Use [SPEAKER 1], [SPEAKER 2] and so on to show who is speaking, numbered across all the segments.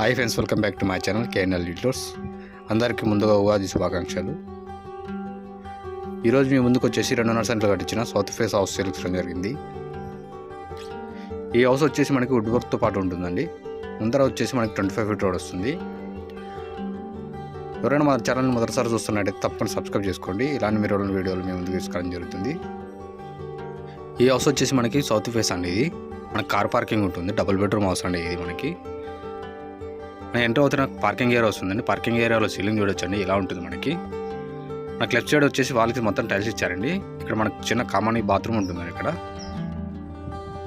[SPEAKER 1] Hi friends welcome back to my channel KNL leaders అందరికీ ముందుగా ఉగాది శుభాకాంక్షలు. ఈరోజు మీ ముందుకు వచ్చేసి రెండున్నర సెంట్లు కట్టించిన సౌత్ ఫేస్ హౌస్ సెలెక్షన్ జరిగింది. ఈ హౌస్ వచ్చేసి మనకి వుడ్ వర్క్తో పాటు ఉంటుందండి. ముందర వచ్చేసి మనకి ట్వంటీ ఫైవ్ ఫీట్ రోడ్ వస్తుంది. ఎవరైనా మా ఛానల్ని మొదటిసారి చూస్తున్నట్టయితే తప్పకుండా సబ్స్క్రైబ్ చేసుకోండి. ఇలాంటి మీరు వీడియోలు మేము ముందుకు తీసుకోవడం జరుగుతుంది. ఈ హౌస్ వచ్చేసి మనకి సౌత్ ఫేస్ అండి ఇది. మనకి కార్ పార్కింగ్ ఉంటుంది. డబుల్ బెడ్రూమ్ హౌస్ అండి ఇది మనకి. నేను ఎంటర్ అవుతున్న పార్కింగ్ ఏరియా వస్తుందండి. పార్కింగ్ ఏరియాలో సీలింగ్ చూడొచ్చండి ఇలా ఉంటుంది మనకి. నాకు లెఫ్ట్ సైడ్ వచ్చేసి వాళ్ళకి మొత్తం టైల్స్ ఇచ్చారండి. ఇక్కడ మనకి చిన్న కామన్ బాత్రూమ్ ఉంటుందండి ఇక్కడ.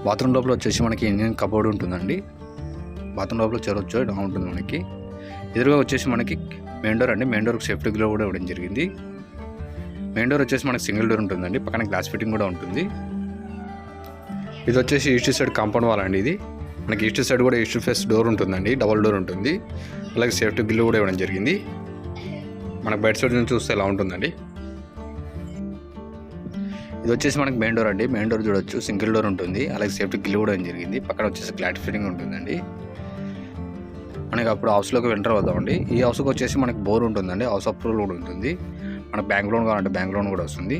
[SPEAKER 1] బాత్రూమ్ లోపల వచ్చేసి మనకి ఇండియన్ కబోర్డ్ ఉంటుందండి. బాత్రూమ్ లోపల చెరొచ్చు ఇలా ఉంటుంది మనకి. ఎదురుగా వచ్చేసి మనకి మెయిన్ డోర్ అండి. మెయిన్ డోర్కి సేఫ్టీ గ్లో కూడా ఇవ్వడం జరిగింది. మెయిన్ డోర్ వచ్చేసి మనకి సింగిల్ డోర్ ఉంటుందండి. పక్కన గ్లాస్ ఫిట్టింగ్ కూడా ఉంటుంది. ఇది వచ్చేసి ఈస్ట్ సైడ్ కాంపౌండ్ వాల్ అండి ఇది. మనకి ఈస్ట్ సైడ్ కూడా ఈస్ట్ ఫేస్ డోర్ ఉంటుందండి డబల్ డోర్ ఉంటుంది. అలాగే సేఫ్టీ గిల్లు కూడా ఇవ్వడం జరిగింది. మనకు బయట సైడ్ నుంచి చూస్తే ఎలా ఉంటుందండి? ఇది వచ్చేసి మనకి మెయిన్ డోర్ అండి. మెయిన్ డోర్ చూడొచ్చు సింగిల్ డోర్ ఉంటుంది. అలాగే సేఫ్టీ గిల్లు కూడా ఇవ్వడం జరిగింది. పక్కన వచ్చేసి గ్లాట్ ఫిట్టింగ్ ఉంటుందండి. మనకి అప్పుడు హౌస్లోకి ఎంటర్ అవుతామండి ఈ హౌస్కి వచ్చేసి మనకి బోర్ ఉంటుందండి. హౌస్ అప్రూవల్ కూడా ఉంటుంది. మనకు బ్యాంక్ లోన్ కావాలంటే బ్యాంక్ లోన్ కూడా వస్తుంది.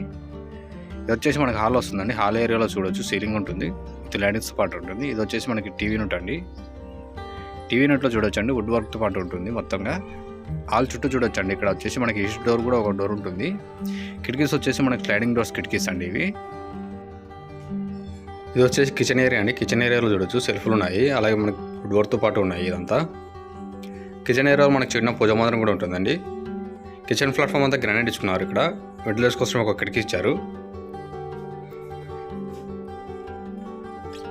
[SPEAKER 1] ఇది వచ్చేసి మనకి హాల్ వస్తుందండి. హాల్ ఏరియాలో చూడొచ్చు సీలింగ్ ఉంటుంది. ల్యాండింగ్స్ పాటు ఉంటుంది. ఇది వచ్చేసి మనకి టీవీ నోట్ అండి. టీవీ నోట్లో చూడొచ్చండి. వుడ్ వర్క్తో పాటు ఉంటుంది మొత్తంగా. ఆల్ చుట్టూ చూడొచ్చండి. ఇక్కడ వచ్చేసి మనకి ఈస్ట్ డోర్ కూడా ఒక డోర్ ఉంటుంది. కిటికీస్ వచ్చేసి మనకి స్లైడింగ్ డోర్స్ కిటికీస్ అండి ఇవి. ఇది వచ్చేసి కిచెన్ ఏరియా అండి. కిచెన్ ఏరియాలో చూడొచ్చు. సెల్ఫ్లు ఉన్నాయి. అలాగే మనకి వుడ్ వర్క్తో పాటు ఉన్నాయి ఇదంతా. కిచెన్ ఏరియాలో మనకి చిన్న పూజ మాత్రం కూడా ఉంటుందండి. కిచెన్ ప్లాట్ఫామ్ అంతా గ్రానైట్ ఇచ్చుకున్నారు ఇక్కడ. వెంటిలేషన్ కోసం ఒక కిటికీ ఇచ్చారు.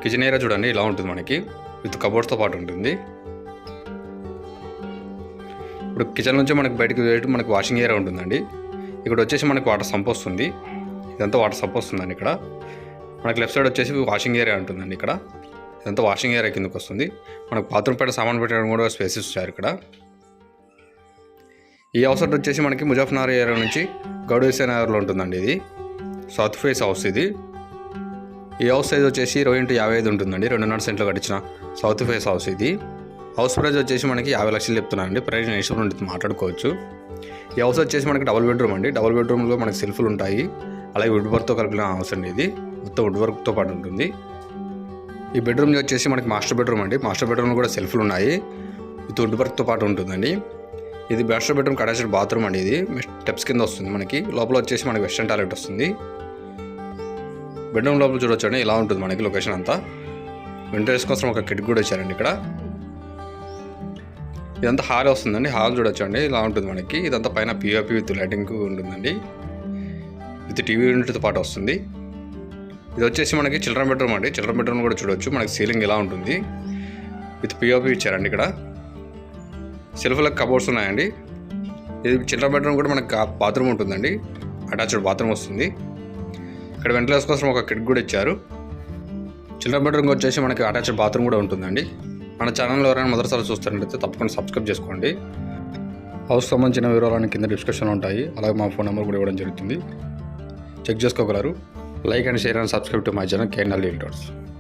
[SPEAKER 1] కిచెన్ ఏరియా చూడండి ఇలా ఉంటుంది మనకి. విత్ కబోర్డ్స్తో పాటు ఉంటుంది. ఇప్పుడు కిచెన్ నుంచి మనకి బయటకు వెళ్ళి మనకి వాషింగ్ ఏరియా ఉంటుందండి. ఇక్కడ వచ్చేసి మనకి వాటర్ సంప్ వస్తుంది. ఇదంతా వాటర్ సంప్ వస్తుందండి ఇక్కడ. మనకి లెఫ్ట్ సైడ్ వచ్చేసి వాషింగ్ ఏరియా ఉంటుందండి ఇక్కడ. ఇదంతా వాషింగ్ ఏరియా కిందకు వస్తుంది. మనకు బాత్రూమ్ పైన సామాన్ పెట్టడం కూడా స్పేసెస్ ఇచ్చారు ఇక్కడ. ఈ హౌస్ వచ్చేసి మనకి ముజాఫర్నగర్ ఏరియా నుంచి గౌడేశ్వర నగర్లో ఉంటుందండి ఇది. సౌత్ ఫేస్ హౌస్ ఇది. ఈ హౌస్ సైజ్ వచ్చేసి ఇరవై ఇంటూ యాభై ఐదు ఉంటుందండి. రెండున్నర సెంట్లో కట్టించిన సౌత్ ఫేస్ హౌస్ ఇది. హౌస్ ప్రైస్ వచ్చేసి మనకి యాభై లక్షలు చెప్తున్నానండి ప్రైస్ నేషన్ నుండి మాట్లాడుకోవచ్చు. ఈ హౌస్ వచ్చేసి మనకి డబుల్ బెడ్రూమ్ అండి. డబుల్ బెడ్రూమ్లో మనకి సెల్ఫ్లు ఉంటాయి. అలాగే వుడ్ వర్క్తో కలిపిన హౌస్ అండి ఇది. మొత్తం వుడ్ వర్క్తో పాటు ఉంటుంది. ఈ బెడ్రూమ్ వచ్చేసి మనకి మాస్టర్ బెడ్రూమ్ అండి. మాస్టర్ బెడ్రూమ్లో కూడా సెల్ఫ్లు ఉన్నాయి. విత్ వుడ్ వర్క్తో పాటు ఉంటుందండి. ఇది మాస్టర్ బెడ్రూమ్ అటాచ్డ్ బాత్రూమ్ అండి ఇది. స్టెప్స్ కింద వస్తుంది మనకి. లోపల వచ్చేసి మనకి వెస్టర్న్ టాయిలెట్ వస్తుంది. బెడ్రూమ్ లోపల చూడొచ్చండి. ఇలా ఉంటుంది మనకి లొకేషన్ అంతా. వింటర్స్ కోసం ఒక కిట్ కూడా ఇచ్చారండి ఇక్కడ. ఇదంతా హాల్ వస్తుందండి. హాల్ చూడొచ్చండి. ఇలా ఉంటుంది మనకి. ఇదంతా పైన పిఓపి విత్ లైటింగ్ ఉంటుందండి. విత్ టీవీ యూనిట్తో పాటు వస్తుంది. ఇది వచ్చేసి మనకి చిల్డ్రన్ బెడ్రూమ్ అండి. చిల్డ్రన్ బెడ్రూమ్ కూడా చూడొచ్చు. మనకి సీలింగ్ ఇలా ఉంటుంది. విత్ పిఓపి ఇచ్చారండి ఇక్కడ. సెల్ఫ్లకు కబోర్డ్స్ ఉన్నాయండి. ఇది చిల్డ్రన్ బెడ్రూమ్ కూడా మనకి బాత్రూమ్ ఉంటుందండి. అటాచ్డ్ బాత్రూమ్ వస్తుంది. ఇక్కడ వెంటిలేషన్ కోసం ఒక కిట్ కూడా ఇచ్చారు. చిల్డ్రన్ బెడ్రూమ్ వచ్చేసి మనకి అటాచ్డ్ బాత్రూమ్ కూడా ఉంటుందండి. మన ఛానల్లో ఎవరైనా మొదటిసారి చూస్తున్నట్లయితే తప్పకుండా సబ్స్క్రైబ్ చేసుకోండి. హౌస్ సంబంధించిన వివరాలన్నీ కింద డిస్క్రిప్షన్లో ఉంటాయి. అలాగే మా ఫోన్ నెంబర్ కూడా ఇవ్వడం జరుగుతుంది. చెక్ చేసుకోగలరు. Like and share and subscribe to my channel KNL leaders